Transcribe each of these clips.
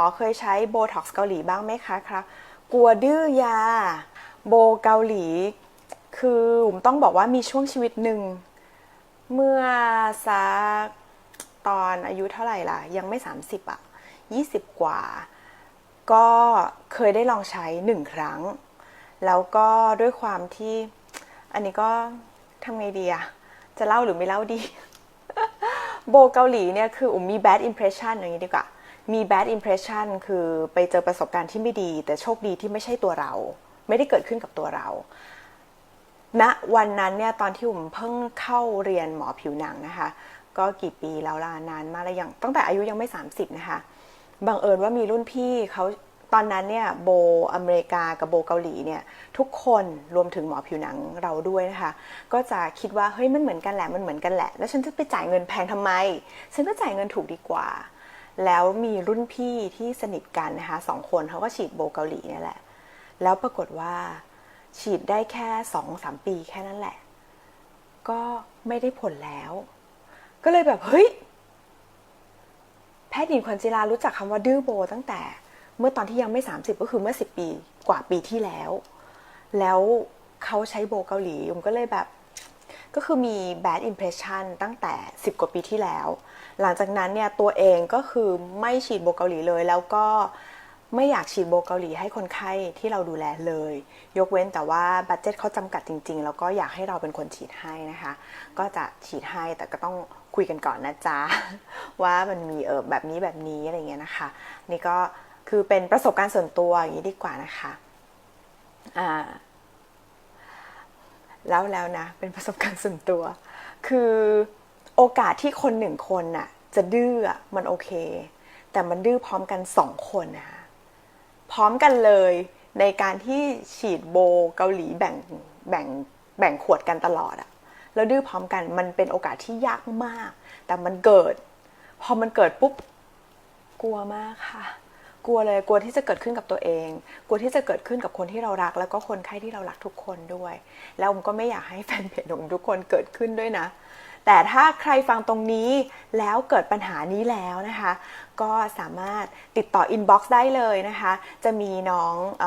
อเคยใช้โบท็อกซ์เกาหลีบ้างไหมคะครับ กลัวดื้อยา โบเกาหลี คือผมต้องบอกว่ามีช่วงชีวิตหนึ่ง เมื่อสักตอนอายุเท่าไหร่ล่ะ ยังไม่ 30อะ 20 กว่า ก็เคยได้ลองใช้หนึ่งครั้ง แล้วก็ด้วยความที่ อันนี้ก็ทำไงดีอะจะเล่าหรือไม่เล่าดี โบเกาหลีเนี่ยคืออุมมี bad impression อย่างนี้ดีกว่า มี bad impression คือไปเจอประสบการณ์ที่ไม่ดี แต่โชคดีที่ไม่ใช่ตัวเรา ไม่ได้เกิดขึ้นกับตัวเราณวันนั้นเนี่ยตอนที่ผมเพิ่งเข้าเรียนหมอผิวหนังนะคะ ก็กี่ปีแล้วล่ะนานมากแล้วยังตั้งแต่อายุยังไม่ 30 นะคะบังเอิญว่ามีรุ่นพี่เขาตอนนั้นเนี่ยโบอเมริกากับโบเกาหลีเนี่ยทุกคนรวมถึงหมอผิวหนังเราด้วยนะคะ ก็จะคิดว่าเฮ้ยมันเหมือนกันแหละมันเหมือนกันแหละ แล้วฉันจะไปจ่ายเงินแพงทำไม ฉันก็จ่ายเงินถูกดีกว่า แล้วมีรุ่นพี่ที่สนิทกันนะคะสองคนเขาก็ฉีดโบเกาหลีเนี่ยแหละ แล้วปรากฏว่าฉีดได้แค่สองสามปีแค่นั้นแหละ ก็ไม่ได้ผลแล้ว ก็เลยแบบ เฮ้ย แพทย์หญิงขวัญจิรารู้จักคำว่าดื้อโบตั้งแต่ เมื่อตอนที่ยังไม่ 30 ก็คือเมื่อ 10 ปีกว่าปีที่แล้ว แล้วเขาใช้โบเกาหลีผมก็เลยแบบ ก็คือมี bad impression ตั้งแต่ 10 กว่าปีที่แล้ว หลังจากนั้นเนี่ยตัวเองก็คือไม่ฉีดโบเกาหลีเลย แล้วก็ไม่อยากฉีดโบเกาหลีให้คนไข้ที่เราดูแลเลย ยกเว้นแต่ว่าบัตเจ็ตเขาจำกัดจริงๆ แล้วก็อยากให้เราเป็นคนฉีดให้นะคะ ก็จะฉีดให้แต่ก็ต้องคุยกันก่อนนะจ๊ะ ว่ามันมีเออแบบนี้แบบนี้อะไรเงี้ยนะคะ นี่ก็คือเป็นประสบการณ์ส่วนตัวอย่างนี้ดีกว่านะคะอ่า แล้วแล้วนะ เป็นประสบการณ์ส่วนตัว คือโอกาสที่คนหนึ่งคนน่ะ จะดื้อมันโอเค แต่มันดื้อพร้อมกันสองคนนะคะพร้อมกันเลยในการที่ฉีดโบเกาหลีแบ่งแบ่งแบ่งขวดกันตลอดอะแล้วดื้อพร้อมกันมันเป็นโอกาสที่ยากมาก แต่มันเกิด พอมันเกิดปุ๊บกลัวมากค่ะ กลัวเลยกลัวที่จะเกิดขึ้นกับตัวเอง กลัวที่จะเกิดขึ้นกับคนที่เรารัก แล้วก็คนไข้ที่เรารักทุกคนด้วย แล้วผมก็ไม่อยากให้แฟนเพจของทุกคนเกิดขึ้นด้วยนะ แต่ถ้าใครฟังตรงนี้แล้วเกิดปัญหานี้แล้วนะคะ ก็สามารถติดต่ออินบ็อกซ์ได้เลยนะคะ จะมีน้องอ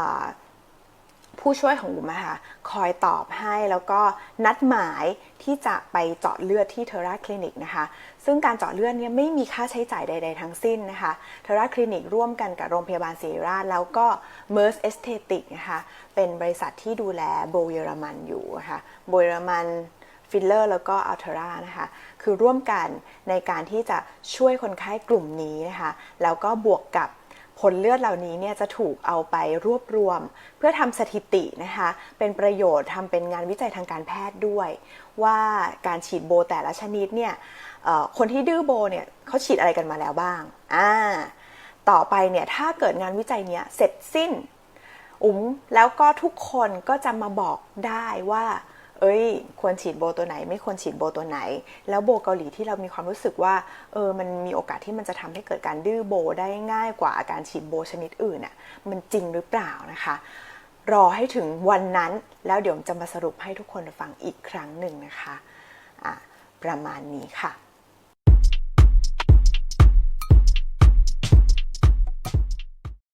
ผู้ช่วยของอุ๋มอะค่ะคอยตอบให้แล้วก็นัดหมายที่จะไปเจาะเลือดที่เทอร่าคลินิกนะคะ ซึ่งการเจาะเลือดเนี่ยไม่มีค่าใช้จ่ายใด ๆ ทั้งสิ้นนะคะเทอร่าคลินิกร่วมกันกับโรงพยาบาลศิริราช แล้วก็ MERS Aesthetic นะคะ เป็นบริษัทที่ดูแลโบเยอรมันอยู่นะคะโบเยอรมันฟิลเลอร์แล้วก็อัลเทรานะคะ คือร่วมกันในการที่จะช่วยคนไข้กลุ่มนี้นะคะ แล้วก็บวกกับ ผลเลือดเหล่านี้เนี่ยจะถูกเอาไปรวบรวม เพื่อทำสถิตินะคะ เป็นประโยชน์ทำเป็นงานวิจัยทางการแพทย์ด้วย ว่าการฉีดโบแต่ละชนิดเนี่ยคนที่ดื้อโบเนี่ยเขาฉีดอะไรกันมาแล้วบ้างอ่าต่อไปเนี่ยถ้าเกิดงานวิจัยเนี้ยเสร็จสิ้น อุ๋มแล้วก็ทุกคนก็จะมาบอกได้ว่า เอ้ย ควรฉีดโบตัวไหน ไม่ควรฉีดโบตัวไหน แล้วโบเกาหลีที่เรามีความรู้สึกว่า เออ มันมีโอกาสที่มันจะทำให้เกิดการดื้อโบได้ง่ายกว่าการฉีดโบชนิดอื่นน่ะ มันจริงหรือเปล่านะคะ รอให้ถึงวันนั้น แล้วเดี๋ยวจะมาสรุปให้ทุกคนฟังอีกครั้งหนึ่งนะคะ อะ ประมาณนี้ค่ะ